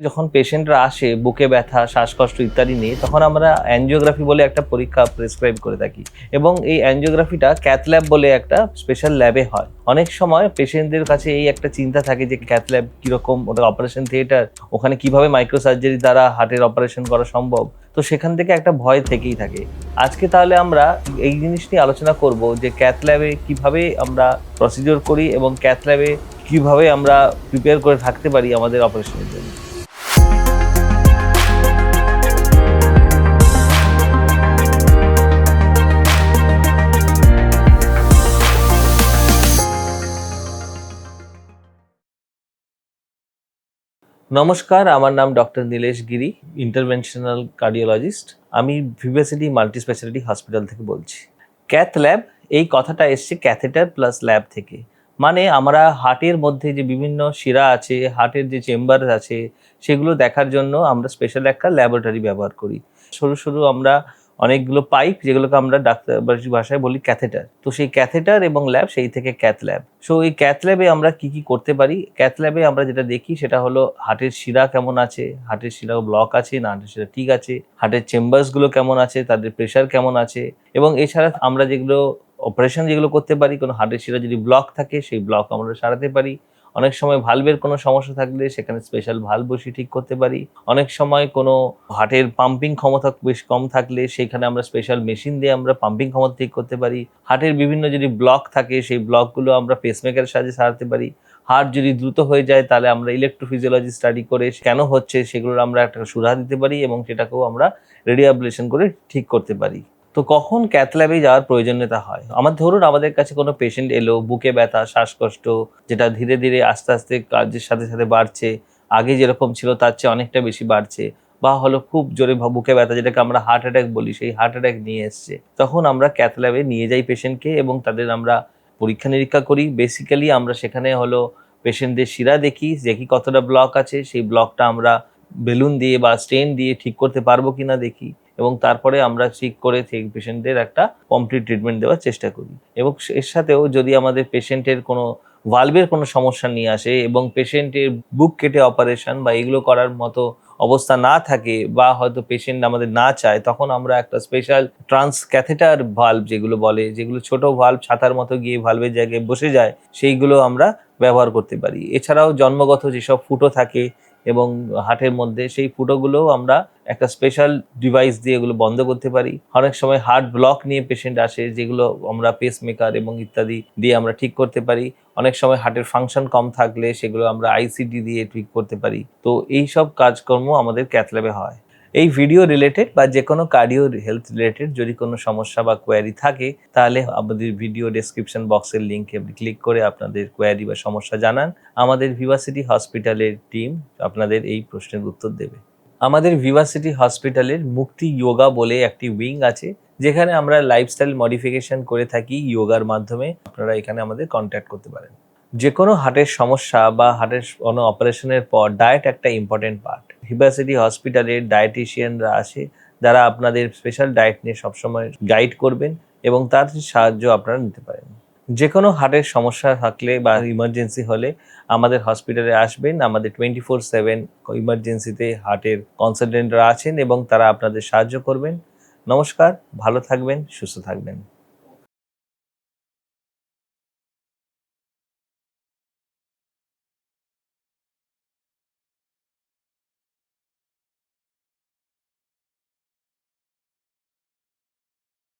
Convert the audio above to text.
যখন পেশেন্টরা আসে, বুকে ব্যথা, শ্বাসকষ্ট ইত্যাদি নিয়ে, তখন আমরা অ্যানজিওগ্রাফি বলে একটা পরীক্ষা প্রেসক্রাইব করে থাকি। এবং এই অ্যানজিওগ্রাফিটা ক্যাথল্যাব বলে একটা স্পেশাল ল্যাবে হয়। অনেক সময় পেশেন্টদের কাছে এই একটা চিন্তা থাকে যে ক্যাথল্যাব কীরকম ওটা অপারেশন থিয়েটার ওখানে কীভাবে মাইক্রো সার্জারি দ্বারা হার্টের অপারেশন করা সম্ভব? তো সেখান থেকে একটা ভয় থেকেই থাকে। আজকে তাহলে আমরা এই জিনিস নিয়ে আলোচনা করব যে ক্যাথল্যাবে কীভাবে আমরা প্রসিডিওর করি এবং ক্যাথল্যাবে কীভাবে আমরা প্রিপেয়ার করে থাকতে পারি আমাদের অপারেশনের জন্য। নমস্কার, আমার নাম doctor Nilesh Giri interventional cardiologist আমি ভিভাসিটি মাল্টি স্পেশালিটি হসপিটাল থেকে বলছি। ক্যাথ ল্যাব এই কথাটা এসছে ক্যাথেটার প্লাস ল্যাব থেকে। মানে আমরা হার্টের মধ্যে যে বিভিন্ন শিরা আছে, হার্টের যে চেম্বার আছে, সেগুলো দেখার জন্য আমরা স্পেশাল একটা ল্যাবরেটরি ব্যবহার করি। সরু সরু আমরা অনেকগুলো পাইপ যেগুলোকে আমরা ডাক্তার ভাষায় বলি ক্যাথেটার। তো সেই ক্যাথেটার এবং ল্যাব, সেই থেকে ক্যাথ ল্যাব। সো এই ক্যাথ ল্যাবে আমরা কি কি করতে পারি? ক্যাথ ল্যাবে আমরা যেটা দেখি সেটা হলো হার্টের শিরা কেমন আছে, হার্টের শিরা ব্লক আছে, না হার্টের শিরা ঠিক আছে, হার্টের চেম্বার্সগুলো কেমন আছে, তাদের প্রেশার কেমন আছে, এবং এছাড়া আমরা যেগুলো অপারেশন যেগুলো করতে পারি, কোনো হার্টের শিরা যদি ব্লক থাকে, সেই ব্লক আমরা সারাতে পারি। অনেক সময় ভালভের কোনো সমস্যা থাকলে সেখানে স্পেশাল ভালো বসিয়ে ঠিক করতে পারি। অনেক সময় কোনো হার্টের পাম্পিং ক্ষমতা বেশ কম থাকলে সেখানে আমরা স্পেশাল মেশিন দিয়ে আমরা পাম্পিং ক্ষমতা ঠিক করতে পারি। হার্টের বিভিন্ন যদি ব্লক থাকে, সেই ব্লকগুলো আমরা পেসমেকারের সাহায্যে সারাতে পারি। হার্ট যদি দ্রুত হয়ে যায়, তাহলে আমরা ইলেকট্রোফিজিওলজি স্টাডি করে কেন হচ্ছে সেগুলোর আমরা একটা সুরাহা দিতে পারি এবং সেটাকেও আমরা রেডিয়াবলেশন করে ঠিক করতে পারি। তো কখন ক্যাথ ল্যাবে যাওয়ার প্রয়োজনীয়তা হয়? আমার ধরুন আমাদের কাছে কোনো পেশেন্ট এলো, বুকে ব্যথা, শ্বাসকষ্ট, যেটা ধীরে ধীরে আস্তে আস্তে কাজের সাথে সাথে বাড়ছে, আগে যেরকম ছিল তার চেয়ে অনেকটা বেশি বাড়ছে, বা হলো খুব জোরে বুকে ব্যথা, যেটাকে আমরা হার্ট অ্যাটাক বলি, সেই হার্ট অ্যাটাক নিয়ে এসছে। তখন আমরা ক্যাথ ল্যাবে নিয়ে যাই পেশেন্টকে এবং তাদের আমরা পরীক্ষা নিরীক্ষা করি। বেসিক্যালি আমরা সেখানে হলো পেশেন্টদের শিরা দেখি দেখি কতটা ব্লক আছে, সেই ব্লকটা আমরা বেলুন দিয়ে বা স্টেন দিয়ে ঠিক করতে পারব কিনা দেখি। এবং তারপরে আমরা ঠিক করে সেই পেশেন্টদের একটা কমপ্লিট ট্রিটমেন্ট দেওয়ার চেষ্টা করি। এবং এর সাথেও যদি আমাদের পেশেন্টের কোনো ভালভের কোনো সমস্যা নিয়ে আসে এবং পেশেন্টের বুক কেটে অপারেশন বা এগুলো করার মতো অবস্থা না থাকে বা হয়তো পেশেন্ট আমাদের না চায়, তখন আমরা একটা স্পেশাল ট্রান্স ক্যাথেটার ভালভ যেগুলো বলে, যেগুলো ছোট ভালভ ছাতার মতো গিয়ে ভাল্বের জায়গায় বসে যায়, সেইগুলো আমরা ব্যবহার করতে পারি। এছাড়াও জন্মগত যেসব ফুটো থাকে এবং হাটের মধ্যে সেই ফুটোগুলোও আমরা একটা স্পেশাল ডিভাইস দিয়ে এগুলো বন্ধ করতে পারি। অনেক সময় হার্ট ব্লক নিয়ে পেশেন্ট আসে, যেগুলো আমরা পেসমেকার এবং ইত্যাদি দিয়ে আমরা ঠিক করতে পারি। অনেক সময় হার্টের ফাংশন কম থাকলে সেগুলো আমরা আইসিডি দিয়ে ঠিক করতে পারি। তো এই সব কাজকর্ম আমাদের ক্যাথল্যাবে হয়। এই ভিডিও রিলেটেড বা যে কোনো কার্ডিও হেলথ রিলেটেড যদি কোনো সমস্যা বা কোয়ারি থাকে, তাহলে আমাদের ভিডিও ডেসক্রিপশন বক্সের লিঙ্কে ক্লিক করে আপনাদের কোয়ারি বা সমস্যা জানান। আমাদের ভিভাসিটি হসপিটালের টিম আপনাদের এই প্রশ্নের উত্তর দেবে। আমাদের ভিভাসিটি হসপিটালের মুক্তি যোগা বলে একটি উইং আছে, যেখানে আমরা লাইফস্টাইল মডিফিকেশন করে থাকি যোগার মাধ্যমে। আপনারা এখানে আমাদের কন্ট্যাক্ট করতে পারেন। যে কোনো হার্টের সমস্যা বা হার্টের কোনো অপারেশনের পর ডায়েট একটা ইম্পর্টেন্ট পার্ট ভিভাসিটি হসপিটালের ডায়েটিশিয়ানরা আসে যারা আপনাদের স্পেশাল ডায়েট নিয়ে সবসময় গাইড করবেন এবং তার সাহায্য আপনারা নিতে পারেন। যে কোনো হার্টের সমস্যা থাকলে বা ইমার্জেন্সি হলে আমাদের হসপিটালে আসবেন। আমাদের টোয়েন্টি ফোর সেভেন ইমার্জেন্সিতে হার্টের কনসালটেন্টরা আছেন এবং তারা আপনাদের সাহায্য করবেন। নমস্কার, ভালো থাকবেন, সুস্থ থাকবেন।